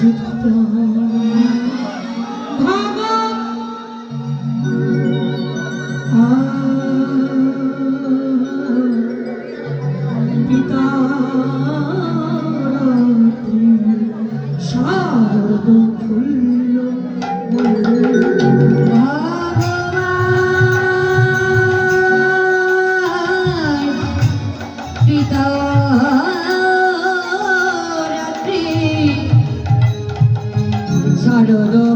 পিতা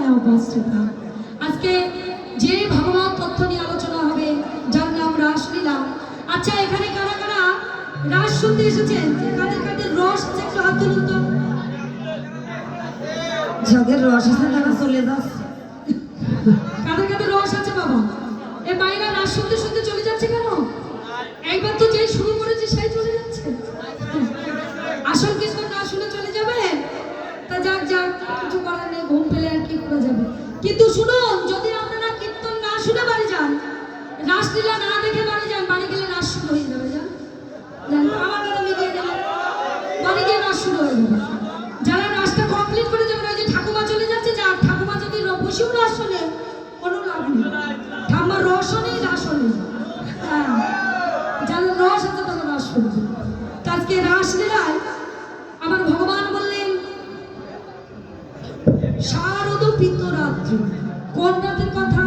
যোগমায়া উপাশ্রিতা আজকে যে ভগবত তথ্য নিয়ে আলোচনা হবে যার নাম রাসলীলা। আচ্ছা এখানে কারা কারা? রাস শুনতে এসেছেন? কাদের কাদের রস একটু হাত তুলুন তো। যাদের রস আছে তারা চলে যাস কাদের কাদের রস আছে বাবা? এ বাইরা রাস শুনতে শুনতে কিন্তু শুনুন, যদি আপনারা কীর্তন না শুনে বাড়ি যান, রাসলীলা না দেখে বাড়ি যান, বাড়ি গেলে নাচ শুরু হয়ে যাবে যান আমার শুরু যারা কমপ্লিট করে যে ঠাকুমা চলে যাচ্ছে ঠাকুমা যদি কোনো নেই। হ্যাঁ। রস রাস রাস আমার ভগবান কোন রাতের কথা?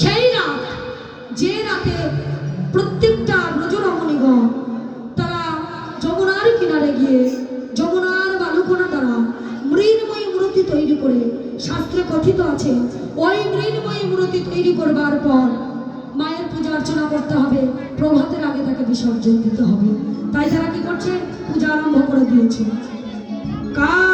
সেই রাত, যে রাতে প্রত্যেকটা ব্রজরমণীগণ তারা যমুনার কিনারে গিয়ে, যমুনার বালুকোনা দ্বারা মৃন্ময়ী মূর্তি তৈরি করে শাস্ত্রে কথিত আছে, ওই মৃন্ময়ী মূর্তি তৈরি করবার পর মায়ের পূজা অর্চনা করতে হবে, প্রভাতের আগে তাকে বিসর্জন দিতে হবে। তাই তারা কি করছে? পূজা আরম্ভ করে দিয়েছে। কাতারি